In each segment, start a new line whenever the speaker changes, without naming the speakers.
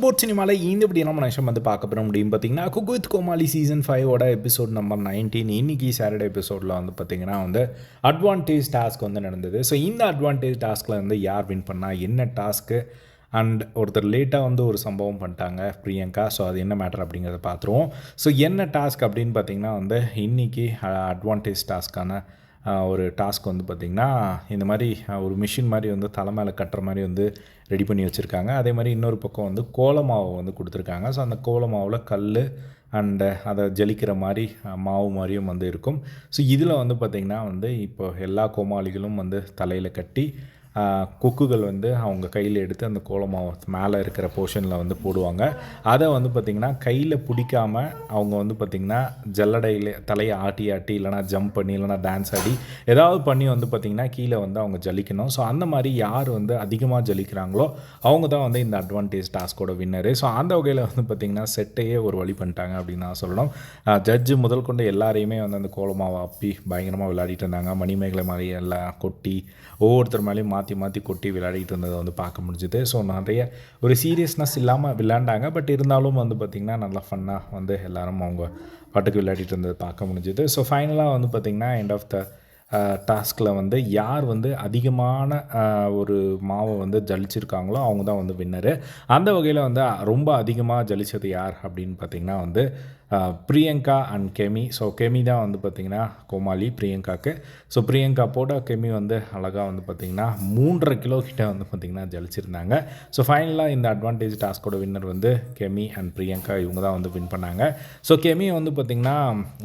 Sports சினிமாவில் இந்த இப்படி நம்ம நிமிஷம் வந்து பார்க்க போகிற முடியும் பார்த்தீங்கன்னா குக் வித் கோமாளி சீசன் ஃபைவோட எபிசோட் நம்பர் நைன்டீன் இன்னைக்கு சாட்டர்டே எபிசோடில் வந்து பார்த்தீங்கன்னா வந்து அட்வான்டேஜ் டாஸ்க் வந்து நடந்தது. ஸோ இந்த அட்வான்டேஜ் டாஸ்கில் வந்து யார் வின் பண்ணால் என்ன டாஸ்க்கு அண்ட் ஒருத்தர் லேட்டாக வந்து ஒரு சம்பவம் பண்ணிட்டாங்க பிரியங்கா. ஸோ அது என்ன மேட்டர் அப்படிங்கிறத பார்த்துருவோம். ஸோ என்ன டாஸ்க் அப்படின்னு பார்த்தீங்கன்னா வந்து இன்றைக்கி அட்வான்டேஜ் டாஸ்க்கான ஒரு டாஸ்க் வந்து பார்த்திங்கன்னா இந்த மாதிரி ஒரு மிஷின் மாதிரி வந்து தலை மேலே கட்டுற மாதிரி வந்து ரெடி பண்ணி வச்சுருக்காங்க. அதே மாதிரி இன்னொரு பக்கம் வந்து கோலமாவை வந்து கொடுத்துருக்காங்க. ஸோ அந்த கோலமாவில் கல் அண்டு அதை ஜலிக்கிற மாதிரி மாவு மாதிரியும் வந்து இருக்கும். ஸோ இதில் வந்து பார்த்திங்கன்னா வந்து இப்போ எல்லா கோமாளிகளும் வந்து தலையில் கட்டி கொக்குகள் வந்து அவங்க கையில் எடுத்து அந்த கோலமாவை மேலே இருக்கிற போர்ஷனில் வந்து போடுவாங்க. அதை வந்து பார்த்திங்கன்னா கையில் பிடிக்காம அவங்க வந்து பார்த்திங்கன்னா ஜல்லடையில் தலையை ஆட்டி ஆட்டி இல்லைனா ஜம்ப் பண்ணி இல்லைனா டான்ஸ் ஆடி ஏதாவது பண்ணி வந்து பார்த்திங்கன்னா கீழே வந்து அவங்க ஜலிக்கணும். ஸோ அந்த மாதிரி யார் வந்து அதிகமாக ஜலிக்கிறாங்களோ அவங்க தான் வந்து இந்த அட்வான்டேஜ் டாஸ்கோட வின்னரு ஸோ அந்த வகையில் வந்து பார்த்திங்கன்னா செட்டையே ஒரு வழி பண்ணிட்டாங்க அப்படின்னு நான் சொல்லணும். ஜட்ஜு முதல் கொண்டு எல்லாரையுமே வந்து அந்த கோலமாவை அப்பி பயங்கரமாக விளையாடிட்டு இருந்தாங்க. மணிமேகலை மாதிரி எல்லாம் கொட்டி ஒவ்வொருத்தர் மேலேயும் மாற்றி மாற்றி கொட்டி விளையாடிட்டு இருந்ததை வந்து பார்க்க முடிஞ்சுது. ஸோ நிறைய ஒரு சீரியஸ்னஸ் இல்லாமல் விளையாண்டாங்க. பட் இருந்தாலும் வந்து பார்த்திங்கன்னா நல்லா ஃபன்னாக வந்து எல்லாரும் அவங்க பாட்டுக்கு விளையாடிட்டு இருந்ததை பார்க்க முடிஞ்சுது. ஸோ ஃபைனலாக வந்து பார்த்திங்கன்னா எண்ட் ஆஃப் த டாஸ்கில் வந்து யார் வந்து அதிகமான ஒரு மாவை வந்து ஜலிச்சிருக்காங்களோ அவங்க தான் வந்து வின்னரு. அந்த வகையில் வந்து ரொம்ப அதிகமாக ஜலிச்சது யார் அப்படின்னு பார்த்திங்கன்னா வந்து Priyanka and Kemi. So Kemi தான் வந்து பார்த்திங்கன்னா கோமாளி பிரியங்காக்கு. ஸோ பிரியங்கா போட கெமி வந்து அழகாக வந்து பார்த்திங்கன்னா மூன்றரை கிலோ கிட்ட வந்து பார்த்திங்கன்னா ஜலிச்சிருந்தாங்க. ஸோ ஃபைனலாக இந்த அட்வான்டேஜ் டாஸ்கோட வின்னர் வந்து கெமி அண்ட் பிரியங்கா இவங்க தான் வந்து வின் பண்ணாங்க. ஸோ கெமி வந்து பார்த்திங்கன்னா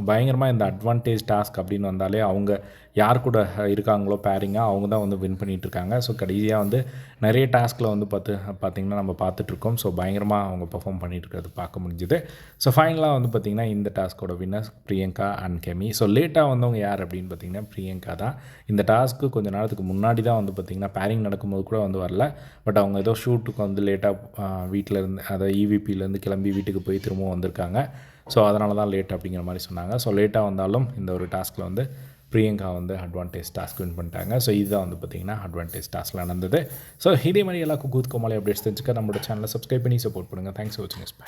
பயங்கரமாக இந்த அட்வான்டேஜ் டாஸ்க் அப்படின்னு வந்தாலே அவங்க யார் கூட இருக்காங்களோ பேரிங்காக அவங்க தான் வந்து வின் பண்ணிகிட்ருக்காங்க இருக்காங்க ஸோ கடைசியாக வந்து நிறைய டாஸ்கில் வந்து பார்த்து பார்த்திங்கன்னா நம்ம பார்த்துட்ருக்கோம் ஸோ பயங்கரமாக அவங்க பெர்ஃபார்ம் பண்ணிட்டு இருக்கிறது பார்க்க முடிஞ்சுது. ஸோ ஃபைனலாக வந்து பார்த்திங்கன்னா இந்த டாஸ்கோட winner Priyanka and Kemy. So லேட்டாக வந்தவங்க யார் அப்படின்னு பார்த்திங்கன்னா பிரியங்கா தான். இந்த டாஸ்க்கு கொஞ்ச நேரத்துக்கு முன்னாடி தான் வந்து பார்த்திங்கன்னா பேரிங் நடக்கும்போது கூட வந்து வரல. பட் அவங்க ஏதோ ஷூட்டுக்கு வந்து லேட்டாக வீட்டில் இருந்து அதை இவிபியிலேருந்து கிளம்பி வீட்டுக்கு போய் திரும்பவும் வந்திருக்காங்க. ஸோ அதனால தான் லேட் அப்படிங்கிற மாதிரி சொன்னாங்க. ஸோ லேட்டாக வந்தாலும் இந்த ஒரு டாஸ்கில் வந்து பிரியங்கா வந்து அட்வான்டேஜ் டாஸ்க் வின் பண்ணிட்டாங்க. ஸோ இதுதான் வந்து பார்த்திங்கன்னா அட்வான்டேஜ் டாஸ்கில் நடந்தது. ஸோ இதே மாதிரி எல்லா குக்கூத் கோமாளி அப்டேட்ஸ் தெரிஞ்சுக்க நம்மளோட சேனலை சப்ஸ்கிரைப் பண்ணி சப்போர்ட் பண்ணுங்கள் தேங்க்ஸ் ஃபார் வாட்சிங் பை